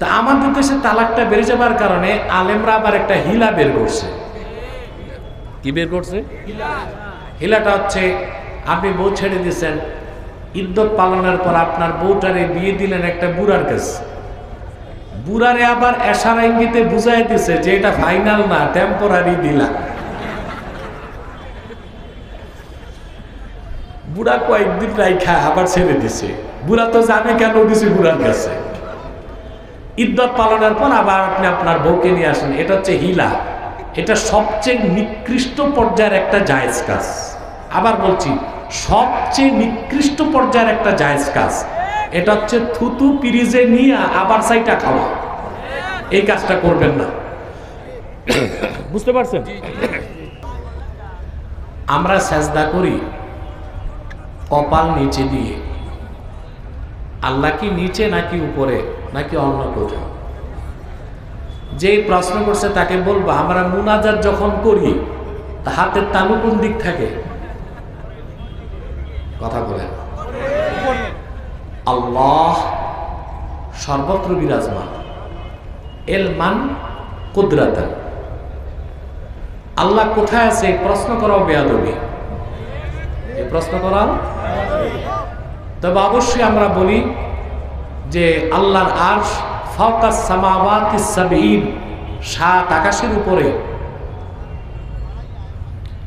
তা আমাদের দেশে তালাকটা বেড়ে যাবার কারণে আলেমরা আবার একটা হিলা বের করছে। কি বের করছে? হিলাটা হচ্ছে, আপনি বউ ছেড়ে দিয়েছেন ইদ্যত পালনের পর আপনার বউটারে বিয়ে দিলেন একটা বুড়ার কাছে। বুড়ারে আবার এশারা ইঙ্গিতে বুঝাই দিছে যে এটা ফাইনাল না টেম্পোরারি দিলা। বুড়া কয়েকদিন রাইখা আবার ছেড়ে দিছে। বুড়া তো জানে কেন দিছে বুড়ার কাছে। ইদ্যত পালনের পর আবার আপনি আপনার বউকে নিয়ে আসেন। এটা হচ্ছে হিলা। এটা সবচেয়ে নিকৃষ্ট পর্যায়ের একটা জায়েজ কাজ। আবার বলছি, সবচেয়ে নিকৃষ্ট পর্যায়ের একটা জায়েজ কাজ। এটা হচ্ছে থুতু পিরিজে নিয়ে আবার সাইটা খাওয়া। এই কাজটা করবেন না। বুঝতে পারছেন? আমরা সেজদা করি কপাল নিচে দিয়ে। আল্লাহ কি নিচে নাকি উপরে? নাকি অন্য কোথাও? যে প্রশ্ন করছে তাকে বলব, আমরা মুনাজার যখন করি হাতের তালু কোন দিক থাকে? কথা বলেন। আল্লাহ সর্বত্র বিরাজমান। এলমান কুদরাতান। আল্লাহ কোথায় আছে? প্রশ্ন করাও বেয়াদবি। প্রশ্ন করাও? তবে অবশ্যই আমরা বলি যে আল্লাহর আর্শ ফাওকাস সামাওয়াতিস সাবিন সাত আকাশের উপরে।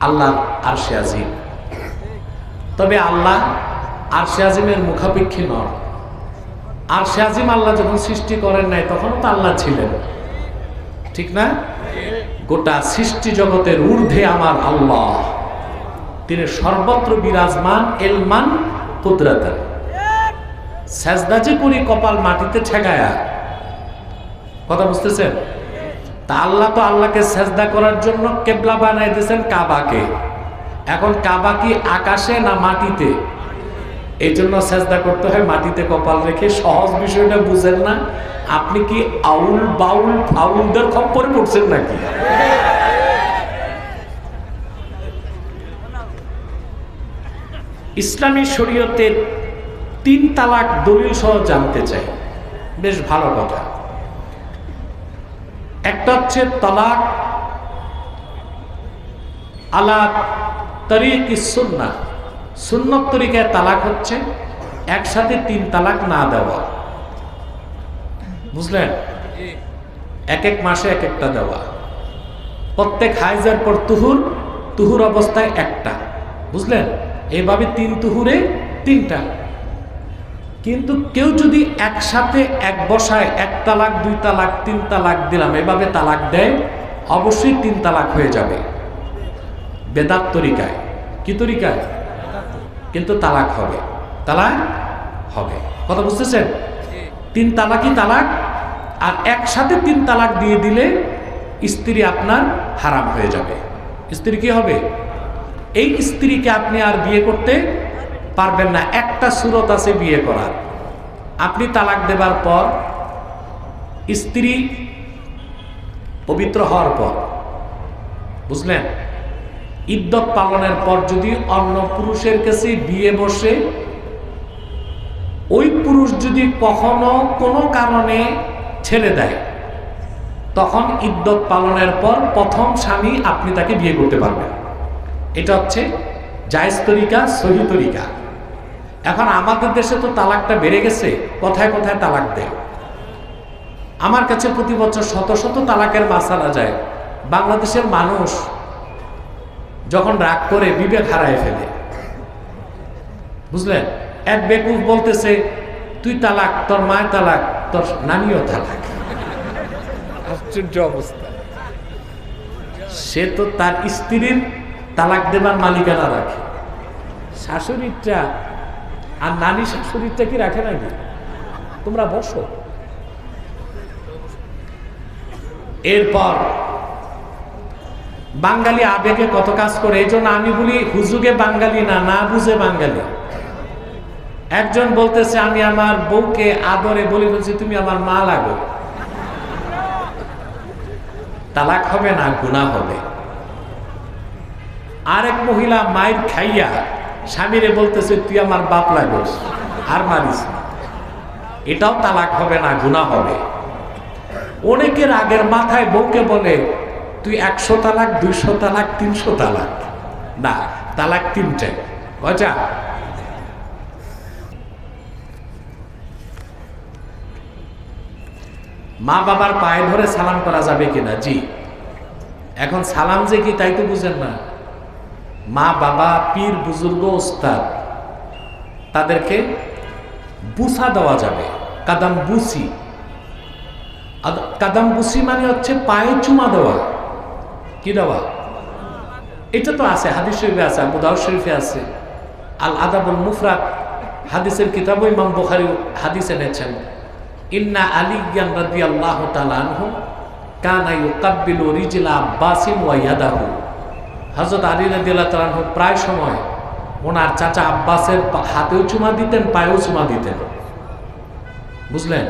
আল্লাহর আরশে আজিম। তবে আল্লাহ আরশে আজিমের মুখাপেক্ষী নন। আরশে আজিম আল্লাহ যখন সৃষ্টি করেন নাই তখন তো আল্লাহ ছিলেন। ঠিক না? গোটা সৃষ্টি জগতের ঊর্ধ্বে আমার আল্লাহ। তিনি সর্বত্র বিরাজমান, এলমান কুদরাতান সেজদা যে করি কপাল মাটিতে ঠেকায়া। কথা বুঝতেছেন? তা আল্লাহ তো আল্লাহকে সেজদা করার জন্য কেবলা বানাই দিয়েছেন কাবাকে। এখন কাবা কি আকাশে না মাটিতে? এই জন্য সেজদা করতে হয় মাটিতে কপাল রেখে। সহজ বিষয়টা বুঝেন না। আপনি কি আউল বাউল ফাউলদের খপ্পরে পড়ছেন নাকি? ইসলামী শরীয়তের তিন তালাক দলিল সহ জানতে চাই। বেশ ভালো কথা। একটা হচ্ছে তালাক আলা তরিক সুন্না। সুন্নত তরিকায় তালাক হচ্ছে একসাথে তিন তালাক না দেওয়া। বুঝলেন? এক এক মাসে এক একটা দেওয়া। প্রত্যেক হাইজার পর তুহুর তুহুর অবস্থায় একটা। বুঝলেন? এইভাবে তিন তুহুরে তিনটা। কিন্তু কেউ যদি একসাথে এক বসায় এক তালাক, দুই তালাক, তিন তালাক দিলাম, এভাবে তালাক দেয়, অবশ্যই তিন তালাক হয়ে যাবে। বেদাত তরিকায়। কি তরিকায়? কিন্তু তালাক হবে। তালাক হবে। কথা বুঝতেছেন? তিন তালাকই তালাক, আর একসাথে তিন তালাক দিয়ে দিলে স্ত্রী আপনার হারাম হয়ে যাবে। স্ত্রী কি হবে? এই স্ত্রীকে আপনি আর বিয়ে করতে পারবেন না, একটা সুরত আছে বিয়ে করার। আপনি তালাক দেবার পর, স্ত্রী পবিত্র হওয়ার পর, বুঝলেন? ইদ্যত পালনের পর যদি অন্য পুরুষের কাছে বিয়ে বসে, ওই পুরুষ যদি কখনো কোনো কারণে ছেড়ে দেয়, তখন ইদ্যত পালনের পর প্রথম স্বামী আপনি তাকে বিয়ে করতে পারবেন। এটা হচ্ছে জায়জ তরিকা, সহি তরিকা। এখন আমাদের দেশে তো তালাকটা বেড়ে গেছে। কোথায় কোথায় তালাক দেয়। আমার কাছে প্রতি বছর শত শত তালাকের মাসালা যায়। বাংলাদেশের মানুষ যখন রাগ করে বিবেক হারায় ফেলে। বুঝলেন? এক বেকুফ বলতেছে তুই তালাক তোর মায়ের তালাক তোর নানিও তালাক। আশ্চর্য অবস্থা। সে তো তার স্ত্রীর তালাক দেবার মালিকানা রাখে। শাশুড়িটা আর নানি শাশুড়িটা কি রাখে নাকি? তোমরা বসো। এরপর বাঙালি আবেগে কত কাজ করে, এই জন্য আমি বলি, হুজুগে বাঙালি না না বুঝে বাঙালি। একজন বলতেছে, আমি আমার বউকে আদরে বলি, বলছি, তুমি আমার মা লাগো। তালাক হবে না গুণা হবে। আরেক মহিলা মায়ের খাইয়া স্বামীরে বলতেছে, তুই আমার বাপ লাগোস, আর মারিস এটাও তালাক হবে না গুণা হবে। অনেকের আগের মাথায় বউকে বলে, তুই একশো তালাক, দুইশো তালাক, তিনশো তালাক। না, তালাক তিনটে। কয়টা মা বাবার পায়ে ধরে সালাম করা যাবে কিনা? জি। এখন সালাম যে কি, তাই তো বুঝেন না। মা, বাবা, পীর, বুজুর্গ ওস্তাদ তাদেরকে বুসা দেওয়া যাবে। কাদাম বুসি। কাদাম বুসি মানে হচ্ছে পায়ে চুমা দেওয়া। কি দেওয়া? এটা তো আছে, হাদিস শরীফে আছে আবুদাউ শরীফে আছে। আল আদাবুল মুফরাত হাদিসের কিতাবও ইমাম বুখারী হাদিস এনেছেন। ইন্না আলী জ্ঞান রাদি আল্লাহ তালানহু কানা ইউকাব্বিলু রিজলা আব্বাসিন ওয়া ইয়াদাহু। হযরত আলী প্রায় সময় ওনার চাচা আব্বাসের হাতেও চুমা দিতেন, পায়েও চুমা দিতেন। বুঝলেন?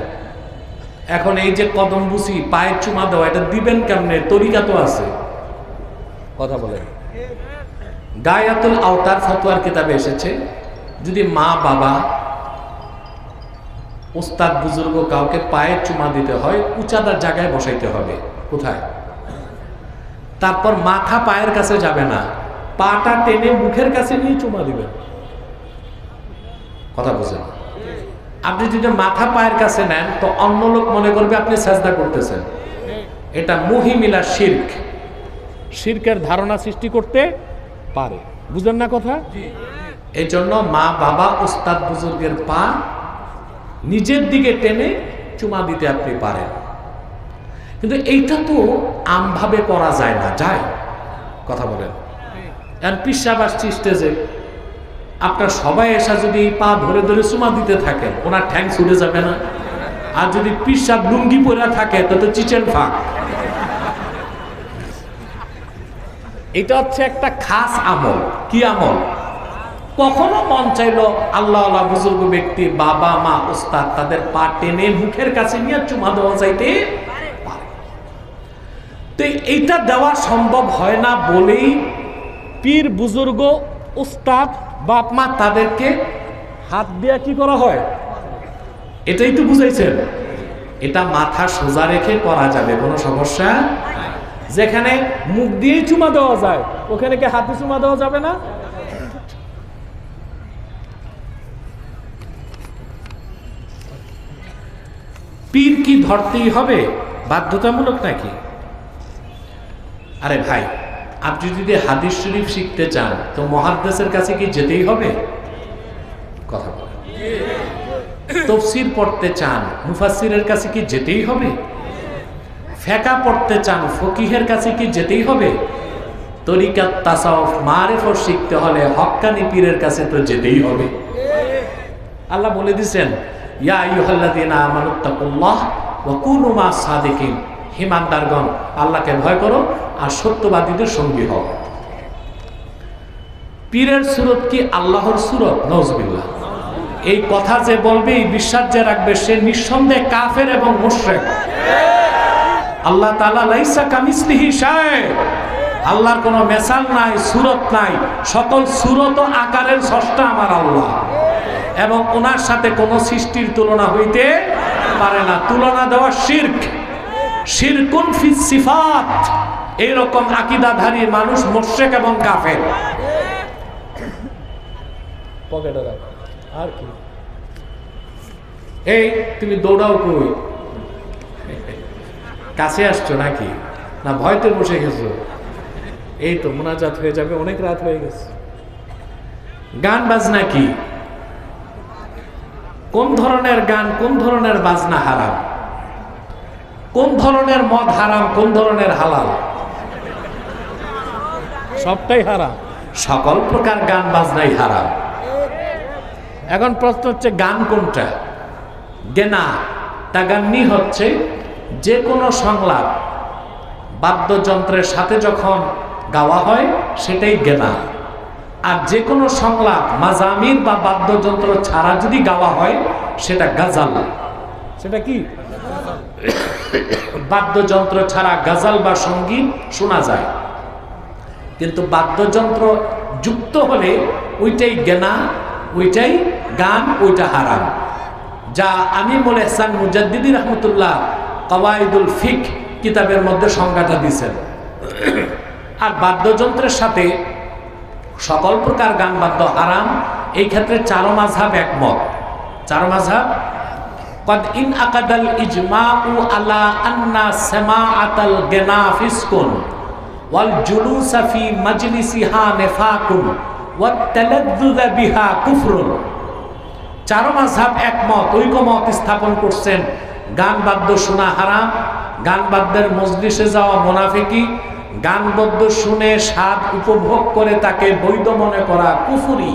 এখন এই যে কদম বুসি পায়ের চুমা দেওয়া, এটা দিবেন কেমনে? তরিকা তো আছে। কথা বলেন। গায়াতুল আওতার ফতোয়ার কিতাবে এসেছে, যদি মা, বাবা, উস্তাদ, বুজুর্গ কাউকে পায়ের চুমা দিতে হয় উঁচাদার জায়গায় বসাইতে হবে। কোথায়? তারপর মাথা পায়ের কাছে যাবে না। পাটা টেনে মুখের কাছে নিয়ে চুমা দিবেন। কথা বুঝেন? আপনি যদি মাথা পায়ের কাছে নেন তো অন্য লোক মনে করবে আপনি সাজদা করতেছেন। এটা মহিমিলা শির্ক। শিরকের ধারণা সৃষ্টি করতে পারে। বুঝেন না কথা? এই জন্য মা বাবা ওস্তাদ বুজুর্গের পা নিজের দিকে টেনে চুমা দিতে আপনি পারেন। কিন্তু এইটা তো আমভাবে করা যায় না, যায়। কথা বলেন। আর পিসাব আসছি স্টেজে। আপনার সবাই এসা যদি পা ধরে ধরে চুমা দিতে থাকে, ওনার ঠ্যাং ছুটে যাবে না। আর যদি পিসাব লুঙ্গি পরে থাকে, তো চিচেন ফাঁক। এটা হচ্ছে একটা খাস আমল। কি আমল? কখনো মন চাইলো আল্লাহ আল্লাহ বুজুর্গ ব্যক্তি, বাবা, মা, ওস্তাদ, তাদের পা টেনে মুখের কাছে নিয়ে চুমা দেওয়া যাইতে। তো এইটা দেওয়া সম্ভব হয় না বলেই পীর, বুজুর্গ, উস্তাদ, বাপ, মা তাদেরকে হাত দিয়া কি করা হয়? এটাই তো বুঝাইছেন। এটা মাথা সোজা রেখে করা যাবে, কোনো সমস্যা যেখানে মুখ দিয়েই চুমা দেওয়া যায়, ওখানে কি হাতে চুমা দেওয়া যাবে না? পীর কি ধরতেই হবে? বাধ্যতামূলক নাকি? আরে ভাই, আপনি যদি হাদিস শরীফ শিখতে চান, তো মহাদ্দেশের কাছে কি যেতেই হবে? কথা বলেন। তফসির পড়তে চান মুফাসিরের কাছে কি যেতেই হবে? ফেকা পড়তে চান, ফকিহের কাছে কি যেতেই হবে? তরিকাত তাসাউফ, মারেফত শিখতে হলে হক্কানি পীরের কাছে তো যেতেই হবে। আল্লাহ বলে দিছেন, ইয়া আইয়ুহাল্লাযীনা আমানুত্তাকুল্লাহ ওয়া কুনু মাস সাদিকিন। হিমানদারগণ আল্লাহকে ভয় করো আর সত্যবাদীদের সঙ্গী হও। পীরের সুরত কি আল্লাহর সুরত? নজবিল্লাহ এই কথা যে বলবে বিশ্বাস যে রাখবে, সে নিঃসন্দেহে কাফের এবং মুশরিক। আল্লাহ তাআলা লাইসা আল্লাহর কোনো মেসাল নাই, সুরত নাই। সকল সুরত আকারের স্রষ্টা আমার আল্লাহ। এবং ওনার সাথে কোনো সৃষ্টির তুলনা হইতে পারে না। তুলনা দেওয়া শির্ক। শিরকুন ফি সিফাত। এইরকম আকিদাধারী মানুষ মোশেক এবং কাফের। পকেটে রাখ। আর কি? এই তুমি দৌড়াও কই? কাছে আসছো নাকি? না ভয়তে বসে গেছো? এই তো মোনাজাত হয়ে যাবে অনেক রাত হয়ে গেছে। গান বাজনা কি? কোন ধরনের গান কোন ধরনের বাজনা হারাম? কোন ধরনের মদ হারাম কোন ধরনের হালাল? সবটাই হারাম। সকল প্রকার গান বাজনাই হারাম। এখন প্রশ্ন হচ্ছে গান কোনটা? গেনা। তাগান্নি হচ্ছে যে কোনো সংলাপ বাদ্যযন্ত্রের সাথে যখন গাওয়া হয় সেটাই গেনা। আর যে কোনো সংলাপ মাজামির বা বাদ্যযন্ত্র ছাড়া যদি গাওয়া হয় সেটা গাজাল। সেটা কি? বাদ্যযন্ত্র ছাড়া গাজাল বা সংগীত শোনা যায়। কিন্তু বাদ্যযন্ত্র যুক্ত হলে ওইটাই গেনা ওইটাই গান ওইটা হারাম যা আমি বলে এহসান মুজাদ্দিদি রহমতুল্লাহ কওয়াইদুল ফিক কিতাবের মধ্যে সংজ্ঞাটা দিছেন আর বাদ্যযন্ত্রের সাথে সকল প্রকার গান বাদ্য হারাম এই ক্ষেত্রে চারো মাঝহাব একমত চারো মাঝহাব قد إن أقد الإجماع على أن سماعة الغنى فسق ওয়াল জুলুসা ফি মাজলিসিহা নেফাকুন ওয়া তালাদ্দুযা বিহা কুফরুন। চার স্থাপন করছেন। গান বাদ্য শোনা হারাম, গান বাদ্যের মজলিসে যাওয়া মোনাফিকি, গান বাদ্য শুনে স্বাদ উপভোগ করে তাকে বৈধ মনে করা কুফুরি।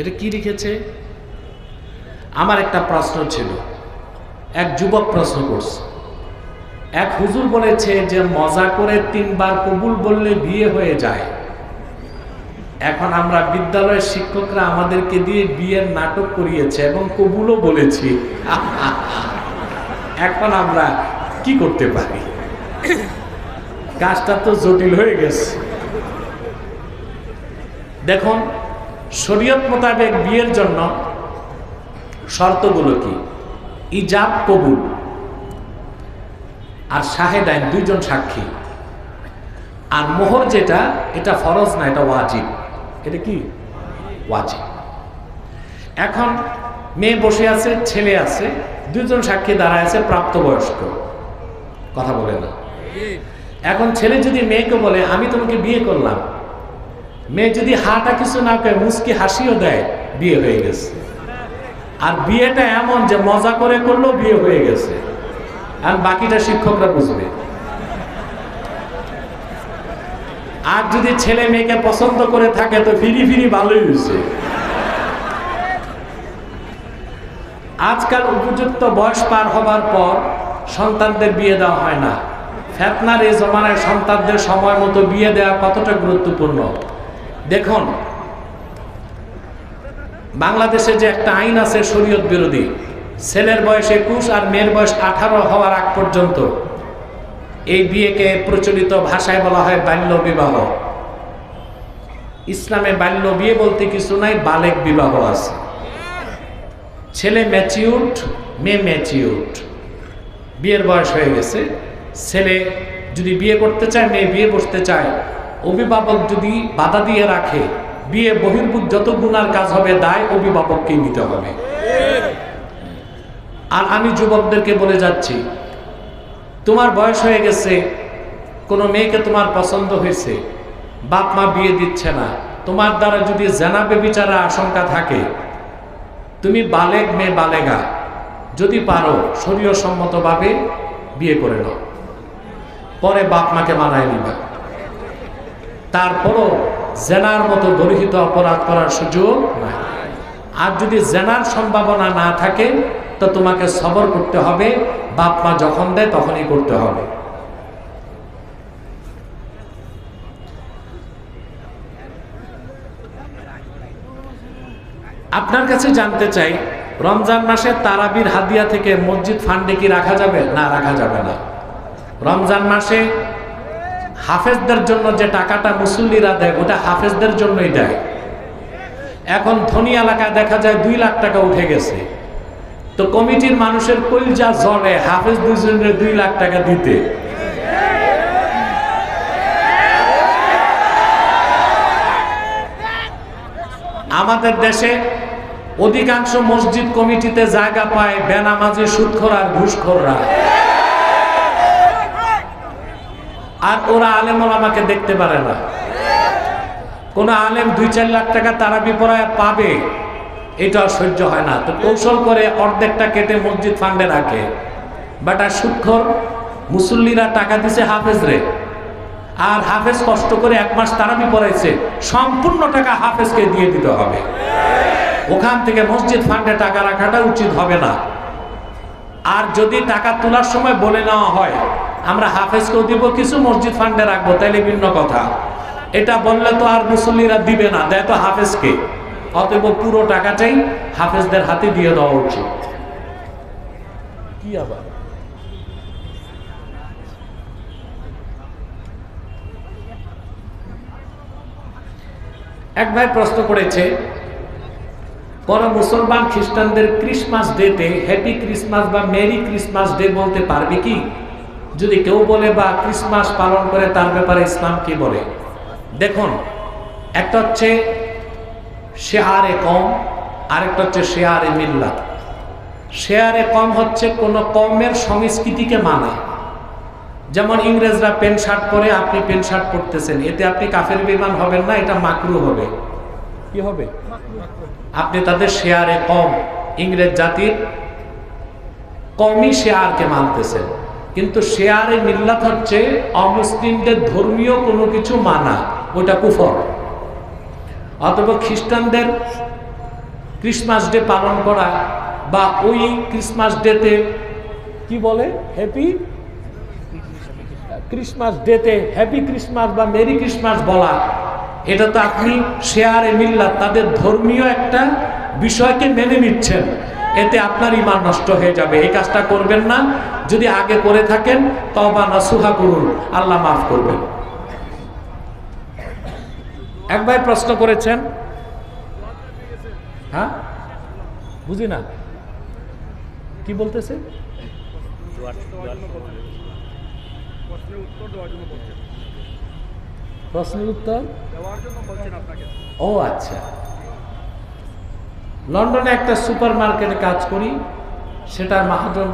এটা কি লিখেছে? আমার একটা প্রশ্ন ছিল। এক যুবক প্রশ্ন করছে। এক হুজুর বলেছে যে, মজা করে তিনবার কবুল বললে বিয়ে হয়ে যায়। এখন আমরা বিদ্যালয়ের শিক্ষকরা আমাদেরকে দিয়ে বিয়ের নাটক করিয়েছে এবং কবুলও বলেছি। এখন আমরা কি করতে পারি? কাজটা তো জটিল হয়ে গেছে। দেখুন, শরীয়ত মোতাবেক বিয়ের জন্য শর্তগুলো কি? ইজাব কবুল। আর শাহেদাইন দুইজন সাক্ষী। আর মোহর যেটা, এটা ফরজ না, এটা ওয়াজিব। এটা কি? ওয়াজিব। এখন মেয়ে বসে আছে, ছেলে আছে দুজন সাক্ষী দাঁড়ায় আছে, প্রাপ্তবয়স্ক। কথা বলে না। এখন ছেলে যদি মেয়েকে বলে, আমি তোমাকে বিয়ে করলাম। মেয়ে যদি হাটা কিছু না করে মুসকি হাসিও দেয়, বিয়ে হয়ে গেছে। আর বিয়েটা এমন যে মজা করে করলেও বিয়ে হয়ে গেছে। আর বাকিটা শিক্ষকরা বুঝবে। আর যদি ছেলে মেয়েকে পছন্দ করে থাকে, তো ফিরি ফিরি ভালোই হয়েছে। আজকাল উপযুক্ত বয়স পার হবার পর সন্তানদের বিয়ে দেওয়া হয় না। ফেতনার এই জমানায় সন্তানদের সময় মতো বিয়ে দেওয়া কতটা গুরুত্বপূর্ণ? দেখুন বাংলাদেশে যে একটা আইন আছে শরীয়ত বিরোধী, ছেলের বয়স একুশ আর মেয়ের বয়স আঠারো হওয়ার আগ পর্যন্ত, এই বিয়েকে প্রচলিত ভাষায় বলা হয় বাল্য বিবাহ। ইসলামে বাল্য বিয়ে বলতে কিছু নাই, বালেক বিবাহ আছে। ছেলে ম্যাচিউড মেয়ে ম্যাচিউড বিয়ের বয়স হয়ে গেছে। ছেলে যদি বিয়ে করতে চায়, মেয়ে বিয়ে বসতে চায়, অভিভাবক যদি বাধা দিয়ে রাখে বিয়ে বহির্ভূত যত গুণার কাজ হবে, দায় অভিভাবককেই নিতে হবে। আর আমি যুবকদেরকে বলে যাচ্ছি, তোমার বয়স হয়ে গেছে, কোনো মেয়েকে তোমার পছন্দ হয়েছে, বাপ মা বিয়ে দিচ্ছে না, তোমার দ্বারা যদি জেনাবে বিচারা আশঙ্কা থাকে, তুমি বালেগ মেয়ে বালেগা, যদি পারো শরীয় সম্মতভাবে বিয়ে করে নাও। পরে বাপ মাকে মানায় নিবা। তারপরও জেনার মতো গরিহিত অপরাধ করার সুযোগ নাই। আর যদি জেনার সম্ভাবনা না থাকে, তো তোমাকে সবর করতে হবে, বাপ মা যখন দেয় তখনই করতে হবে। আপনার কাছে জানতে চাই, রমজান মাসে তারাবির হাদিয়া থেকে মসজিদ ফান্ডে কি রাখা যাবে? না, রাখা যাবে না। রমজান মাসে হাফেজদের জন্য যে টাকাটা মুসল্লিরা দেয়, ওটা হাফেজদের জন্যই দেয়। এখন ধনী এলাকায় দেখা যায় দুই লাখ টাকা উঠে গেছে। তো কমিটির মানুষের কলজা জলে হাফেজ দুজনের দুই লাখ টাকা দিতে। আমাদের দেশে অধিকাংশ মসজিদ কমিটিতে জায়গা পায় বেনামাজি সুৎখর আর ঘুষখোররা। আর ওরা আলেম আমাকে দেখতে পারে না। কোন আলেম দুই চার লাখ টাকা তারা বিপরায় পাবে, এটা সহ্য হয় না। তো কৌশল করে অর্ধেকটা কেটে মসজিদ ফান্ডে রাখে। বাট আর সুৎখর, মুসল্লিরা টাকা দিছে হাফেজ রে। আর হাফেজ কষ্ট করে এক মাস তারাবি পড়াইছে, সম্পূর্ণ টাকা হাফেজকে দিয়ে দিতে হবে। ওখান থেকে মসজিদ ফান্ডে টাকা রাখাটা উচিত হবে না। আর যদি টাকা তোলার সময় বলে নেওয়া হয় আমরা হাফেজকেও দিব, কিছু মসজিদ ফান্ডে রাখব, তাইলে ভিন্ন কথা। এটা বললে তো আর মুসল্লিরা দিবে না, দেয় তো হাফেজকে। অতএব পুরো টাকাটাই হাফেজদের হাতে দিয়ে দেওয়া উচিত। কি আবার? এক ভাই প্রশ্ন করেছে কোন মুসলমান খ্রিস্টানদের ক্রিসমাস ডেতে হ্যাপি ক্রিসমাস বা মেরি ক্রিসমাস ডে বলতে পারবে কি? যদি কেউ বলে বা ক্রিসমাস পালন করে, তার ব্যাপারে ইসলাম কি বলে? দেখুন, একটা হচ্ছে শেয়ারে কম, আরেকটা হচ্ছে শেয়ারে মিল্লাত। শেয়ারে কম হচ্ছে কোনো কমের সংস্কৃতিকে মানা যেমন ইংরেজরা প্যান্ট শার্ট পরে আপনি প্যান্ট শার্ট পরতেছেন, এতে আপনি কাফের বিমান হবেন না, এটা মাকরু হবে। কি হবে? আপনি তাদের শেয়ারে কম। ইংরেজ জাতির কমই শেয়ারকে মানতেছেন। কিন্তু শেয়ারে মিল্লাত হচ্ছে অমুসলিমদের ধর্মীয় কোনো কিছু মানা, ওটা কুফর। অথবা খ্রিস্টানদের ক্রিসমাস ডে পালন করা বা ওই ক্রিসমাস ডেতে কি বলে? হ্যাপি ক্রিসমাস ডেতে হ্যাপি ক্রিসমাস বা মেরি ক্রিসমাস বলা, এটা তো আপনি শেয়ারে মিল্লাত, তাদের ধর্মীয় একটা বিষয়কে মেনে নিচ্ছেন। এতে আপনার ইমান নষ্ট হয়ে যাবে। এই কাজটা করবেন না। যদি আগে করে থাকেন তবা নাসুহা করুন। আল্লাহ মাফ করবেন। এক ভাই প্রশ্ন করেছেন হ্যাঁ? বুঝি না? কি বলতেছে? প্রশ্নের উত্তর? ও আচ্ছা। লন্ডনে একটা সুপার মার্কেটে কাজ করি, সেটার মাহাজন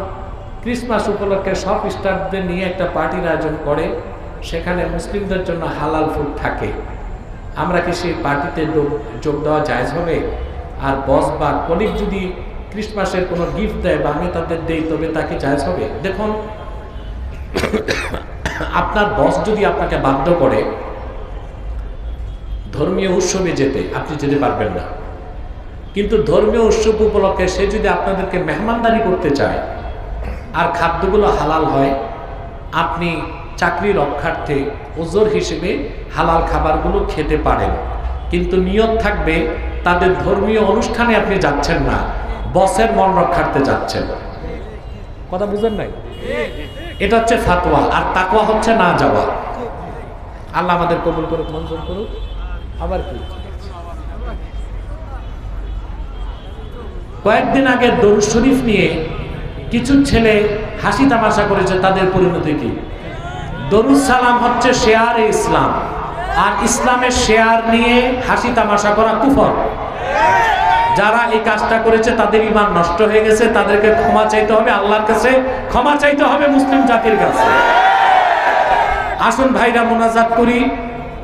ক্রিসমাস উপলক্ষে সব স্টাফদের নিয়ে একটা পার্টির আয়োজন করে, সেখানে মুসলিমদের জন্য হালাল ফুড থাকে। আমরা কি সেই পার্টিতে যোগ- দেওয়া জায়জ হবে? আর বস বা কলিগ যদি ক্রিসমাসের কোনো গিফট দেয় বা আমি তাদের দেই, তবে তাকে জায়জ হবে? দেখুন, আপনার বস যদি আপনাকে বাধ্য করে ধর্মীয় উৎসবে যেতে, আপনি যেতে পারবেন না। কিন্তু ধর্মীয় উৎসব উপলক্ষে সে যদি আপনাদেরকে মেহমানদারি করতে চায়, আর খাদ্যগুলো হালাল হয়, আপনি চাকরি রক্ষার্থে ওজোর হিসেবে হালাল খাবারগুলো খেতে পারেন। কিন্তু নিয়ত থাকবে, তাদের ধর্মীয় অনুষ্ঠানে আপনি যাচ্ছেন না, বসের মন রক্ষার্থে যাচ্ছেন। কথা বুঝেন নাই? এটা হচ্ছে ফাতোয়া আর তাকওয়া হচ্ছে না যাওয়া। আল্লাহ আমাদের কবুল করুক, মঞ্জুর করুক। আবার কি? কয়েকদিন আগে দরুদ শরীফ নিয়ে কিছু ছেলে হাসি তামাশা করেছে, তাদের পরিণতি কি? দরুদ সালাম হচ্ছে শেয়ার ইসলাম। আর ইসলামের শেয়ার নিয়ে হাসি তামাশা করা কুফর। যারা এই কাজটা করেছে, তাদের ইমান নষ্ট হয়ে গেছে, তাদেরকে ক্ষমা চাইতে হবে, আল্লাহর কাছে ক্ষমা চাইতে হবে মুসলিম জাতির কাছে। আসুন ভাইরা, মোনাজাত করি।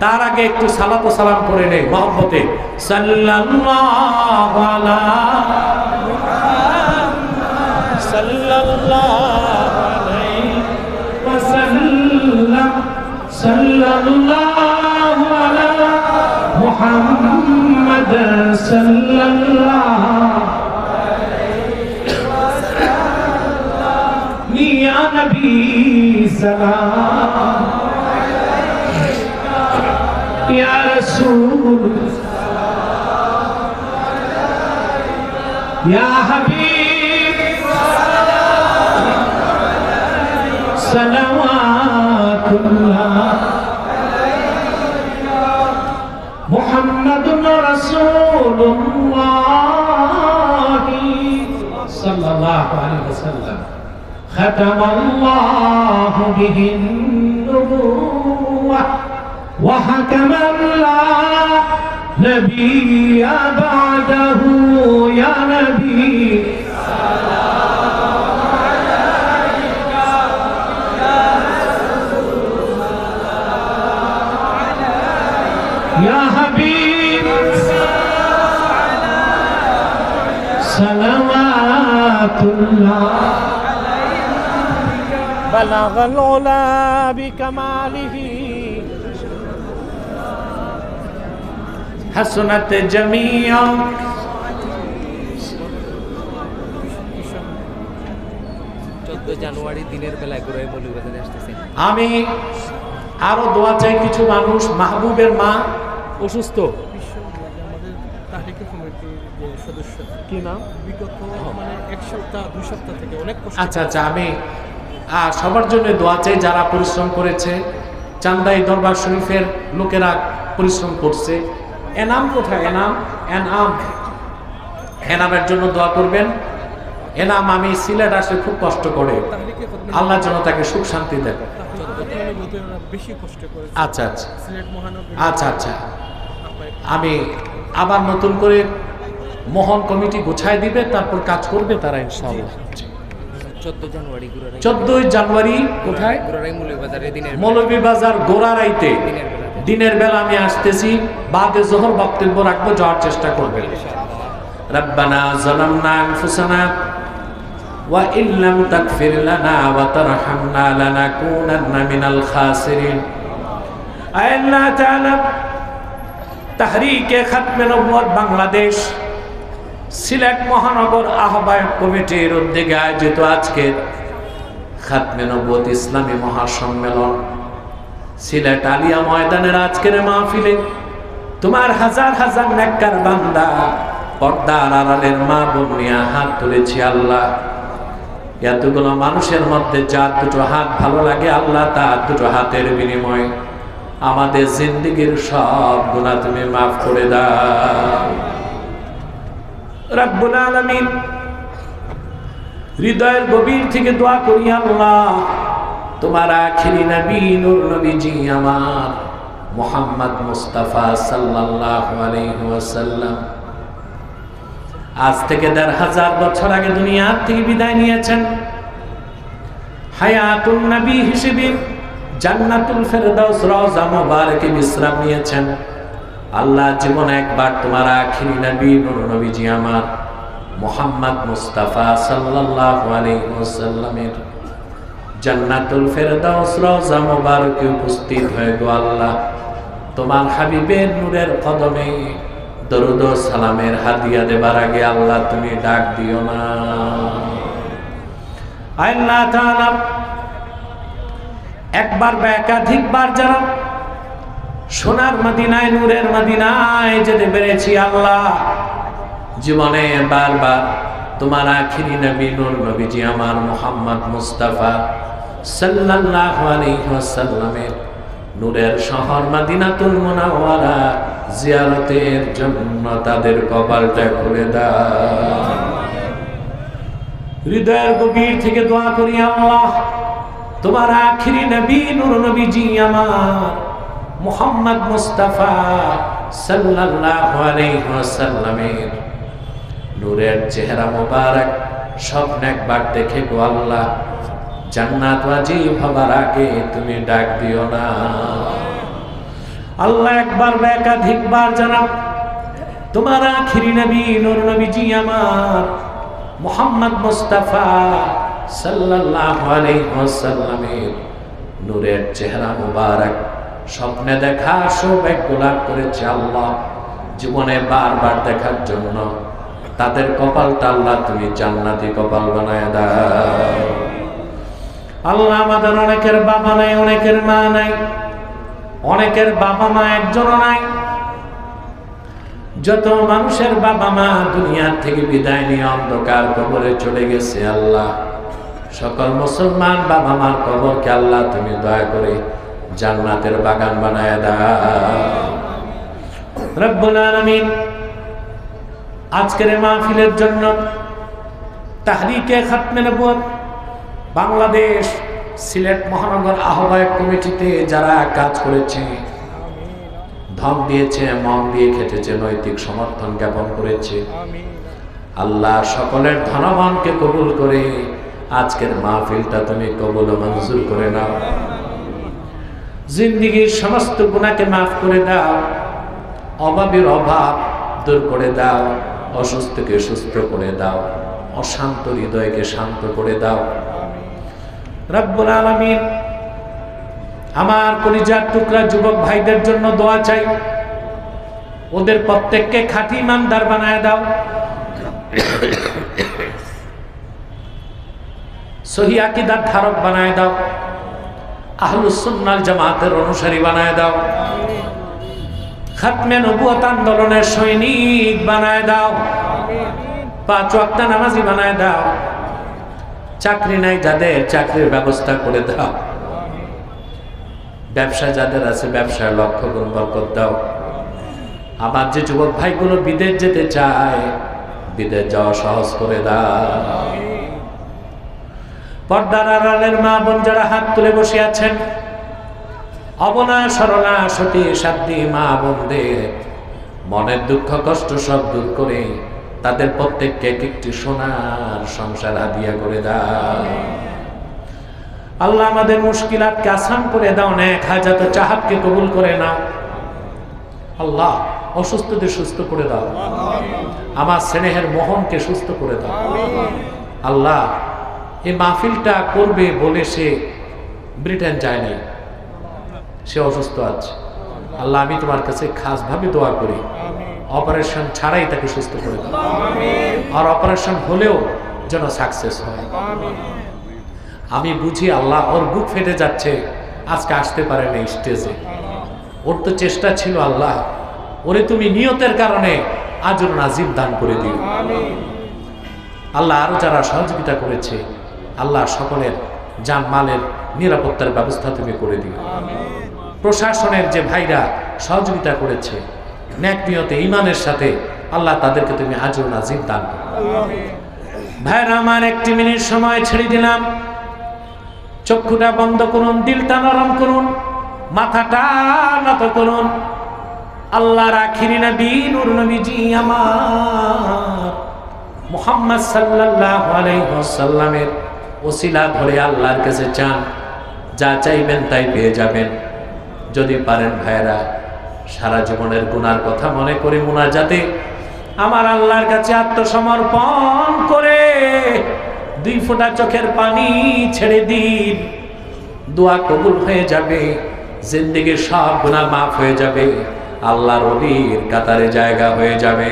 তার আগে একটু সালাত সালাম করে নেই, মহব্বতে। সাল্লাল্লাহু আলা وسلم صلى الله على محمد صلى الله يا نبي سلام يا رسول يا حبيب صلوات الله. محمد رسول الله صلى الله عليه وسلم. ختم الله به النبوة وحكم لا نبي بعده يا نبي صلوات الله بلغ العلا بكماله حسنت جميعا চোদ্দ জানুয়ারি দিনের বেলায় ঘুরে মৌলভীবাজারে আসতেছে আমি আরো দোয়া চাই কিছু মানুষ মাহবুবের মা অসুস্থ আমাদের তাহরিকে কমিটির যে সদস্য কি নাম বিগত মানে এক সপ্তাহ দুই সপ্তাহ থেকে অনেক আচ্ছা আচ্ছা আমি সবার জন্য দোয়া চাই যারা পরিশ্রম করেছে। চান্দাই দরবার শরীফের লোকেরা পরিশ্রম করছে। এনাম কোথায়? এনাম? এনাম। এনামের জন্য দোয়া করবেন। এনাম আমি সিলেট আসে খুব কষ্ট করে। আল্লাহ যেন তাকে সুখ শান্তি দেন। আচ্ছা আচ্ছা। আচ্ছা আচ্ছা। আমি আবার নতুন করে মহল কমিটি গোছায় দিবে তারপর কাজ করবে তারা ইনশাআল্লাহ চোদ্দ জানুয়ারি গুরারাই চোদ্দই জানুয়ারি কোথায় গুরারাই মৌলবাজারে দিনের বেলা- মৌলভীবাজার গোড়ারাইতে দিনের বেলাতে দিনের বেলা আমি আসতেছি বাদে জোহর বক্তব্য রাখবো যাওয়ার চেষ্টা করবেন ربنا ظلمنا أنفسنا وإن لم تغفر لنا وترحمنا لنكونن من الخاسرين আয় আল্লাহ তাআলা তাহরিকে খাতমে নবুয়ত বাংলাদেশ সিলেট মহানগর আহ্বায়ক কমিটির উদ্যোগে আয়োজিত আজকে খাতমে নবুয়ত ইসলামী মহাসম্মেলন। সিলেট আলিয়া ময়দানের আজকের মাহফিলে তোমার হাজার হাজার নেককার বান্দা, পর্দার আড়ালের মা বোনিয়া হাত তুলেছি আল্লাহ। এতগুলো মানুষের মধ্যে যার দুটো হাত ভালো লাগে, আল্লাহ তার দুটো হাতের বিনিময়ে আমাদের জিন্দিগির সব গুণা তুমি মাফ করে দাও। হৃদয়ের গভীর থেকে দোয়া করি, আল্লাহ, তোমার নবী, নূর নবীজি আমার মোহাম্মদ মুস্তাফা সাল্লাল্লাহু আলাইহি ওয়াসাল্লাম। আজ থেকে দেড় হাজার বছর আগে দুনিয়ার থেকে বিদায় নিয়েছেন। হায়াতুন নবী হিসেবে জান্নাতুল ফেরদাউস রওজা মুবারকে বিশ্রাম নিয়েছেন। আল্লাহ জীবনে একবার তোমার আখিরি নবী, নূর নবীজি আমার, মোহাম্মদ মুস্তাফা সাল্লাল্লাহু আলাইহি ওয়াসাল্লামের জান্নাতুল ফেরদাউস রওজা মুবারকে উপস্থিত হয়ে গো আল্লাহ। তোমার হাবিবের নূরের কদমে দরুদ সালামের হাদিয়া দেবার আগে আল্লাহ তুমি ডাক দিও না। আল্লাহ তাআলা একবার বা একাধিকবার যারা সোনার মাদিনায়, নূরের মাদিনায় যেতে পেরেছি আল্লাহ। জীবনে বারবার তোমার আখিরি নবী, নূর নবীজি আমার মোহাম্মদ মুস্তাফা সাল্লাল্লাহু নূরের শহর মদিনাতুল মুনাওয়ারা জিয়ারতের জন্য তাদের কপালটা খুলে দাও। হৃদয়ের গভীর থেকে দোয়া করি আল্লাহ, তোমার আখিরি নবী, নূর নবীজি আমার মোহাম্মদ মুস্তাফা সাল্লাল্লাহু আলাইহি ওয়াসাল্লামের নূরের চেহারা মোবারক, স্বপ্ন একবার দেখে গো আল্লাহ, জান্নাত ওয়াজিব হবার আগে তুমি ডাক দিও না। আল্লাহ একবার বা একাধিকবার জানাব, তোমার আখিরি নবী, নূর নবীজি আমার মোহাম্মদ মুস্তাফা সাল্লাল্লাহু আলাইহি ওয়াসাল্লামের নূরের চেহারা মুবারক স্বপ্নে দেখা সৌভাগ্য লাভ করেছে আল্লাহ। জীবনে বারবার দেখার জন্য। তাদের কপালটা আল্লাহ তুমি জান্নাতি কপাল বানায় দাও। আল্লাহ আমাদের অনেকের বাবা নাই, অনেকের মা নাই, অনেকের বাবা মা একজনও নাই। যত মানুষের বাবা মা দুনিয়ার থেকে বিদায় নিয়ে অন্ধকার কবরে চলে গেছে আল্লাহ। সকল মুসলমান বাবা মার কবরকে আল্লাহ তুমি দয়া করে জান্নাতের বাগান বানায় দাও। আজকের মাহফিলের জন্য তাহরিকে খাতমে নবুয়ত বাংলাদেশ সিলেট মহানগর আহ্বায়ক কমিটিতে যারা কাজ করেছে, ধন দিয়েছে, মন দিয়ে খেটেছে, নৈতিক সমর্থন জ্ঞাপন করেছে, আল্লাহ সকলের ধনবানকে কবুল করে আজকের মাহফিলটা তুমি কবুল মঞ্জুর করে নাও। জিন্দিগির সমস্ত গুণাকে মাফ করে দাও, অভাবের অভাব দূর করে দাও, অসুস্থকে সুস্থ করে দাও, অশান্ত হৃদয়কে শান্ত করে দাও। রব্বুল আলামিন আমার কলিজার টুকরা যুবক ভাইদের জন্য দোয়া চাই। ওদের প্রত্যেককে খাঁটি ইমানদার বানায় দাও। সহি আকিদার ধারক বানায় দাও। আহলুসুন্নাল জামাতের অনুসারী বানায় দাও। খাতমে নবুয়ত আন্দোলনের সৈনিক বানায় দাও। পাঁচ ওয়াক্ত নামাজি বানায় দাও। চাকরি নাই যাদের, চাকরির ব্যবস্থা করে দাও। ব্যবসা যাদের আছে ব্যবসায় লক্ষ্য বরকত দাও। আমার যে যুবক ভাইগুলো বিদেশ যেতে চায়, বিদেশ যাওয়া সহজ করে দাও। পর্দার আড়ালের মা বোন যারা হাত তুলে বসে আছেন, অবনা সরলা সতী সাধ্যী মা বোনদের মনের দুঃখ, কষ্ট সব দূর করে তাদের প্রত্যেককে এক একটি সোনার সংসার হাদিয়া করে দাও। আল্লাহ আমাদের মুশকিলাতকে আসান করে দাও, নেক হাজাত চাহাতকে কবুল করে নাও। আল্লাহ, অসুস্থদের সুস্থ করে দাও। আমার স্নেহের মোহনকে সুস্থ করে দাও। আল্লাহ এই মাহফিলটা করবে বলে সে ব্রিটেন যায় নাই। সে অসুস্থ আছে। আল্লাহ আমি তোমার কাছে খাসভাবে দোয়া করি। অপারেশন ছাড়াই তাকে সুস্থ করে দাও। আর অপারেশন হলেও যেন সাকসেস হয়। আমি বুঝি আল্লাহ ওর বুক ফেটে যাচ্ছে। আজকে আসতে পারে না স্টেজে। ওর তো চেষ্টা ছিল আল্লাহ। ওরে তুমি নিয়তের কারণে আজর নাজিব দান করে দিও। আল্লাহ আরও যারা সহযোগিতা করেছে আল্লাহ সকলের যান মালের নিরাপত্তার ব্যবস্থা তুমি করে দিও। প্রশাসনের যে ভাইরা সহযোগিতা করেছে, ন্যাক নিয়তে ইমানের সাথে আল্লাহ তাদেরকে তুমি আজর নাজিব দান ভাইরা, আমার একটি মিনিট সময় ছেড়ে দিলাম। চক্ষুটা বন্ধ করুন, দিলটা নরম করুন, মাথাটা নত করুন। আল্লাহর আখিরি নবী, নূর নবীজি আমার মুহাম্মদ সাল্লাল্লাহু আলাইহি ওসিলা ধরে আল্লাহর কাছে চান, যা চাইবেন তাই পেয়ে যাবেন। যদি পারেন ভাইরা সারা জীবনের গুনার কথা মনে করে মুনাজাতে আমার আল্লাহর কাছে আত্মসমর্পণ করে দুই ফোঁটা চোখের পানি ছেড়ে দিন। দোয়া কবুল হয়ে যাবে, জিন্দিগির সব গুনাহ মাফ হয়ে যাবে, আল্লাহর অলির কাতারে জায়গা হয়ে যাবে।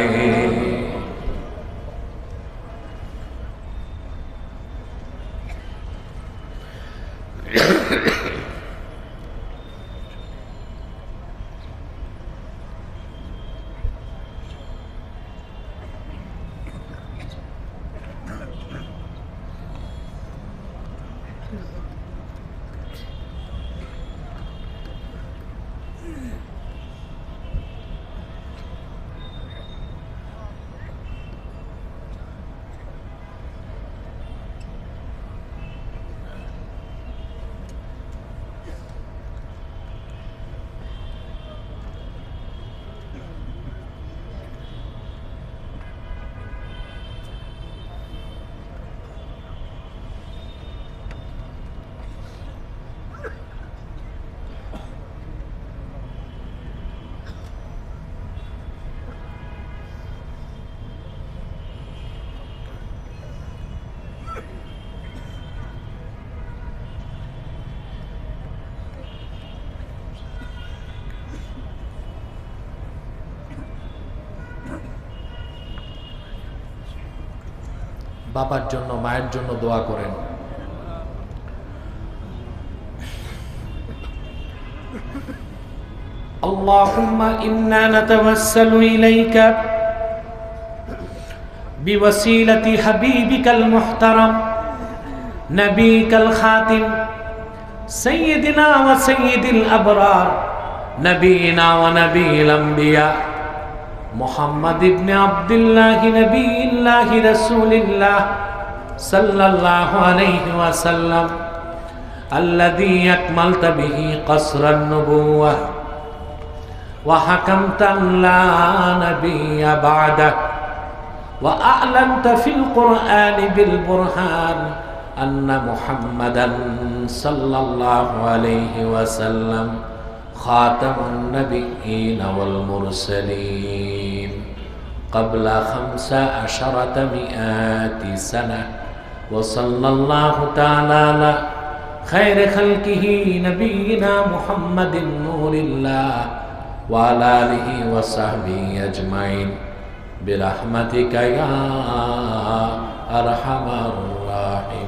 বাবার জন্য মায়ের জন্য দোয়া করেন اللهم إنا نتوسل إليك بوسيلة حبيبك المحترم نبيك الخاتم سيدنا وسيد الأبرار نبينا ونبي الأنبياء محمد بن عبد الله نبي الله رسول الله صلى الله عليه وسلم الذي أكملت به قصر النبوة وحكمت لا نبي بعده وأعلنت في القرآن بالبرهان أن محمدا صلى الله عليه وسلم خاتم النبيين والمرسلين قبل خمس عشرة مئات سنة وصلى الله تعالى على خير خلقه نبينا محمد نور الله وعلى آله وصحبه أجمعين برحمتك يا أرحم الراحمين